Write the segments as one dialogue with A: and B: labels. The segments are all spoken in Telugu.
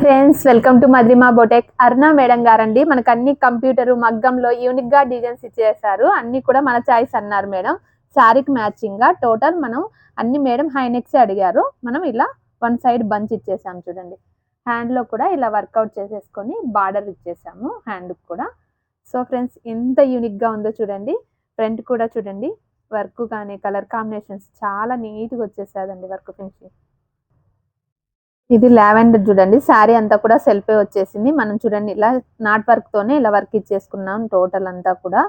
A: Friends welcome to Madhurima boutique Aruna madam గారండి. మనకు అన్ని కంప్యూటర్ మగ్గంలో యూనిక్గా డిజైన్స్ ఇచ్చేసారు అన్ని కూడా మన చాయిస్ అన్నారు మేడం. శారీకి మ్యాచింగ్గా టోటల్ మనం అన్ని మేడం హైనెక్స్ అడిగారు. మనం ఇలా వన్ సైడ్ బంచ్ ఇచ్చేసాము చూడండి. హ్యాండ్లో కూడా ఇలా వర్కౌట్ చేసేసుకొని బార్డర్ ఇచ్చేసాము హ్యాండ్ కూడా. సో ఫ్రెండ్స్ ఎంత యూనిక్గా ఉందో చూడండి. ఫ్రంట్ కూడా చూడండి. వర్క్ కానీ కలర్ కాంబినేషన్స్ చాలా నీట్గా వచ్చేసాదండి వర్క్ ఫినిషింగ్ ఇది లావెండర్ చూడండి. శారీ అంతా కూడా సెల్ఫే వచ్చేసింది. మనం చూడండి ఇలా నాట్ వర్క్ తోనే ఇలా వర్క్ ఇచ్చేసుకున్నాం టోటల్ అంతా కూడా.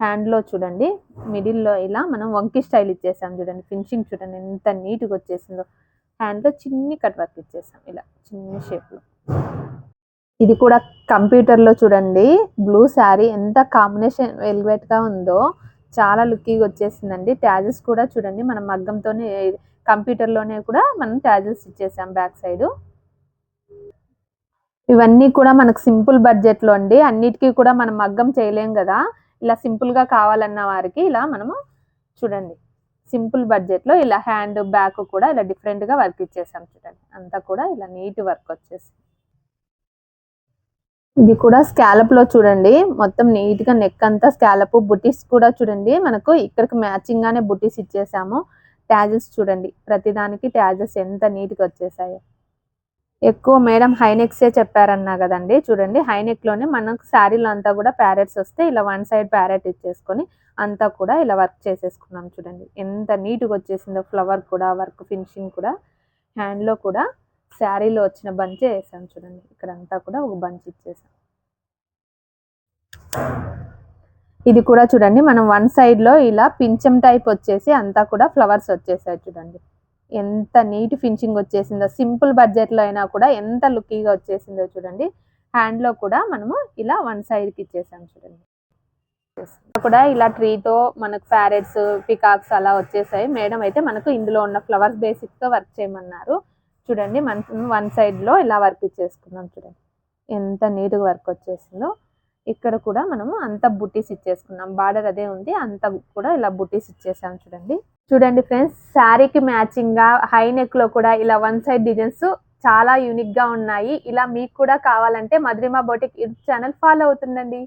A: హ్యాండ్లో చూడండి మిడిల్లో ఇలా మనం వంకి స్టైల్ ఇచ్చేసాం చూడండి. ఫినిషింగ్ చూడండి ఎంత నీట్గా వచ్చేసిందో. హ్యాండ్లో చిన్ని కట్ వర్క్ ఇచ్చేసాం ఇలా చిన్ని షేప్లో. ఇది కూడా కంప్యూటర్లో చూడండి. బ్లూ శారీ ఎంత కాంబినేషన్ వెల్వెట్గా ఉందో చాలా లుక్కీగా వచ్చేసిందండి. ట్యాజెస్ కూడా చూడండి మనం మగ్గంతోనే కంప్యూటర్లోనే కూడా మనం ట్యాజెస్ ఇచ్చేసాం బ్యాక్ సైడ్. ఇవన్నీ కూడా మనకు సింపుల్ బడ్జెట్లో అండి. అన్నిటికీ కూడా మనం మగ్గం చేయలేం కదా. ఇలా సింపుల్గా కావాలన్న వారికి ఇలా మనము చూడండి. సింపుల్ బడ్జెట్లో ఇలా హ్యాండ్ బ్యాక్ కూడా ఇలా డిఫరెంట్గా వర్క్ ఇచ్చేసాం చూడండి. అంతా కూడా ఇలా నీట్ వర్క్ వచ్చేసి. ఇది కూడా స్కాలప్లో చూడండి. మొత్తం నీట్గా నెక్ అంతా స్కాలప్ బుటీస్ కూడా చూడండి. మనకు ఇక్కడికి మ్యాచింగ్గానే బుటీస్ ఇచ్చేసాము. ట్యాజెస్ చూడండి. ప్రతిదానికి ట్యాజెస్ ఎంత నీట్గా వచ్చేసాయో. ఎక్కువ మేడం హైనెక్సే చెప్పారన్నా కదండి. చూడండి హైనెక్లోనే మనకు శారీలో అంతా కూడా ప్యారెట్స్ వస్తే ఇలా వన్ సైడ్ ప్యారెట్ ఇచ్చేసుకొని అంతా కూడా ఇలా వర్క్ చేసేసుకున్నాం చూడండి. ఎంత నీట్గా వచ్చేసిందో ఫ్లవర్ కూడా వర్క్ ఫినిషింగ్ కూడా. హ్యాండ్లో కూడా శారీలో వచ్చిన బంచే వేసాం చూడండి. ఇక్కడ అంతా కూడా ఒక బంచ్ ఇచ్చేసాం. ఇది కూడా చూడండి మనం వన్ సైడ్లో ఇలా పించం టైప్ వచ్చేసి అంతా కూడా ఫ్లవర్స్ వచ్చేసాయి చూడండి. ఎంత నీట్ ఫినిషింగ్ వచ్చేసిందో సింపుల్ బడ్జెట్లో అయినా కూడా ఎంత లుక్కీగా వచ్చేసిందో చూడండి. హ్యాండ్లో కూడా మనము ఇలా వన్ సైడ్కి ఇచ్చేసాం చూడండి. కూడా ఇలా ట్రీతో మనకు ప్యారెట్స్ పికాక్స్ అలా వచ్చేసాయి. మేడం అయితే మనకు ఇందులో ఉన్న ఫ్లవర్స్ బేసిక్తో వర్క్ చేయమన్నారు. చూడండి మన వన్ సైడ్లో ఇలా వర్క్ ఇచ్చేసుకున్నాం చూడండి. ఎంత నీట్గా వర్క్ వచ్చేసిందో. ఇక్కడ కూడా మనము అంత బుటీస్ ఇచ్చేసుకున్నాం. బార్డర్ అదే ఉంది. అంత కూడా ఇలా బుటీస్ ఇచ్చేసాం చూడండి. చూడండి ఫ్రెండ్స్ శారీకి మ్యాచింగ్గా హై నెక్లో కూడా ఇలా వన్ సైడ్ డిజైన్స్ చాలా యూనిక్గా ఉన్నాయి. ఇలా మీకు కూడా కావాలంటే Madhurima boutique YouTube channel follow అవుతుండండి.